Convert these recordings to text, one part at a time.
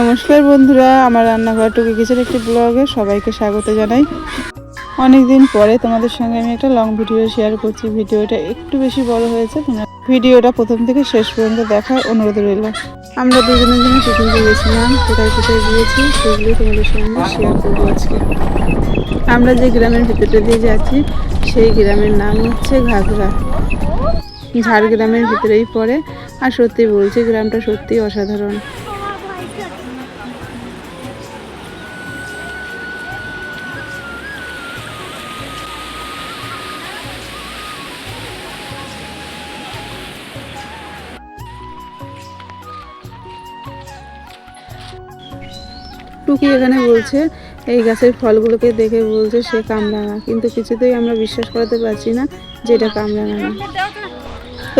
নমস্কার বন্ধুরা, আমার রান্নাঘর টুকি কিচেন একটি ব্লগে সবাইকে স্বাগত জানাই। অনেক দিন পরে তোমাদের সঙ্গে আমি একটা লং ভিডিও শেয়ার করছি। ভিডিওটা একটু বেশি বড় হয়েছে ভিডিওটা প্রথম থেকে শেষ পর্যন্ত দেখার অনুরোধ রইল। আমরা দুজনের জন্য পিকনিকে গিয়েছিলাম কোথায় কোথায় গিয়েছি সেগুলো তোমাদের সঙ্গে শেয়ার করব আজকে। আমরা যে গ্রামের ভিতরটা দিয়ে যাচ্ছি, সেই গ্রামের নাম হচ্ছে ঘাগরা। ঝাড়গ্রামের ভিতরেই পড়ে। আর সত্যি বলছি, গ্রামটা সত্যি অসাধারণ। টুকি এখানে বলছে এই গাছের ফলগুলোকে দেখে বলছে সে কামরাঙা কিন্তু কিছুতেই আমরা বিশ্বাস করাতে পারছি না যে এটা কামরাঙা না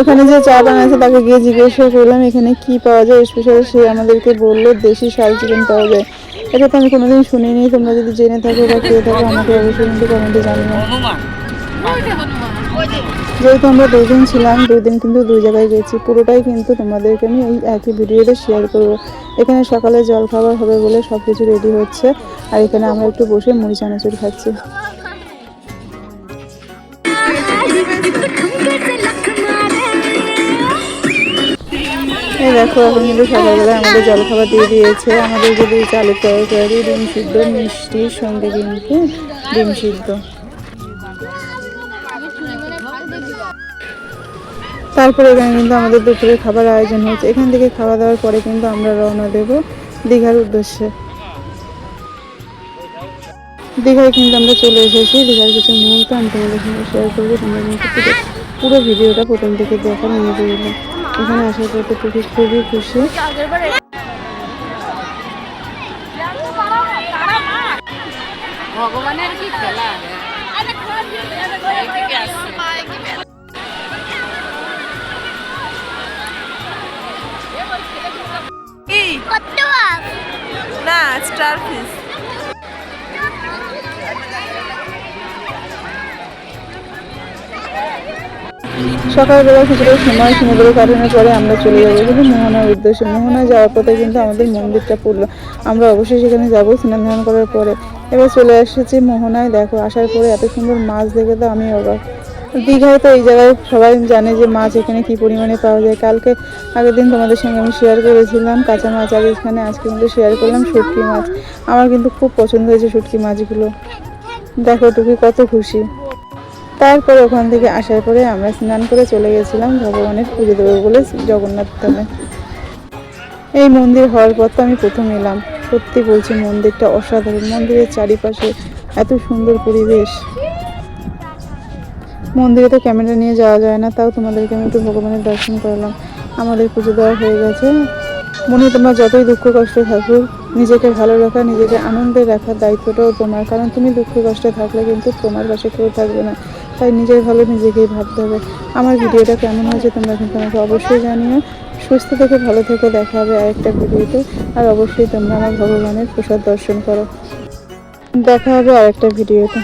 এখানে যে চা বানাচ্ছে তাকে গিয়ে জিজ্ঞাসা করলাম এখানে কি পাওয়া যায়? স্পেশাল সে আমাদেরকে বলল দেশি শাল চিকেন পাওয়া যায়। এটা তো আমি কোনোদিন শুনিনি তোমরা যদি জেনে থাকো বা খেয়ে থাকো আমাকে অবশ্যই কিন্তু কমেন্টে জানিও। যেহেতু আমরা দুদিন ছিলাম দুই দিন কিন্তু দুই জায়গায় গেছি। পুরোটাই কিন্তু তোমাদেরকে আমি এই একই ভিডিওতে শেয়ার করব। এখানে সকালে জল খাবার হবে বলে সব কিছু রেডি হচ্ছে। আর এখানে আমরা একটু বসে মুড়ি, চানাচুর খাচ্ছি। দেখো, এখন কিন্তু সকালবেলায় আমাদের জলখাবার দিয়ে দিয়েছে। আমাদের যদি চালের তরকারি, ডিম সিদ্ধ মিষ্টির সঙ্গে কিন্তু ডিম সিদ্ধ। তারপরে এখানে কিন্তু আমাদের দুপুরে খাবার আয়োজন হচ্ছে এখান থেকে খাওয়া দাওয়ার পরে কিন্তু আমরা রওনা দেব দীঘার উদ্দেশ্যে দীঘায় কিন্তু আমরা চলে এসেছি দীঘার কিছু মুহূর্ত আমি তোমাদের সঙ্গে শেয়ার করব তোমরা পুরো ভিডিওটা প্রথম থেকে দেখার অনুমতি দিল এখানে আসার পর তো টুকি খুবই খুশি ভগবানের কি খেলা স্টার ফিশ সকালবেলা কিছুটা সময় সমুদ্র কাটানোর পরে আমরা চলে যাব, কিন্তু মোহনার উদ্দেশ্যে। মোহনায় যাওয়ার পথে কিন্তু আমাদের মন্দিরটা পড়ল। আমরা অবশ্যই সেখানে যাব স্নান ধান করার পরে। এবার চলে এসেছি মোহনায়। দেখো, আসার পরে এত সুন্দর মাছ দেখে তো আমি অবাক। দীঘায় তো এই জায়গায় সবাই জানে যে মাছ এখানে কি পরিমাণে পাওয়া যায়। কালকে আগের দিন তোমাদের সঙ্গে আমি শেয়ার করেছিলাম, কাঁচা মাছ আর এখানে আজকে কিন্তু শেয়ার করলাম শুটকি মাছ। আমার কিন্তু খুব পছন্দ হয়েছে শুটকি মাছগুলো। দেখো টুকি কত খুশি। তারপর ওখান থেকে আসার পরে আমরা স্নান করে চলে গেছিলাম ভগবানের পুজো দেবো বলে জগন্নাথ ধামে। এই মন্দির হওয়ার পর তো আমি প্রথম এলাম। সত্যি বলছি মন্দিরটা অসাধারণ। মন্দিরের চারিপাশে এত সুন্দর পরিবেশ। মন্দিরে তো ক্যামেরা নিয়ে যাওয়া যায় না, তাও তোমাদেরকে আমি একটু ভগবানের দর্শন করলাম। আমাদের পুজো দেওয়া হয়ে গেছে। মনে তোমার যতই দুঃখ কষ্ট থাকুক নিজেকে ভালো রাখা, নিজেকে আনন্দে রাখার দায়িত্বটাও তোমার। কারণ তুমি দুঃখ কষ্টে থাকলে কিন্তু তোমার পাশে কেউ থাকবে না। তাই নিজের ভালো নিজেকেই ভাবতে হবে। আমার ভিডিওটা কেমন হয়েছে তোমরা কিন্তু আমাকে অবশ্যই জানিও। সুস্থ থেকে ভালো থেকে দেখা হবে আরেকটা ভিডিওতে। আর অবশ্যই তোমরা আমার ভগবানের প্রসাদ দর্শন করো। দেখা হবে আরেকটা ভিডিওতে।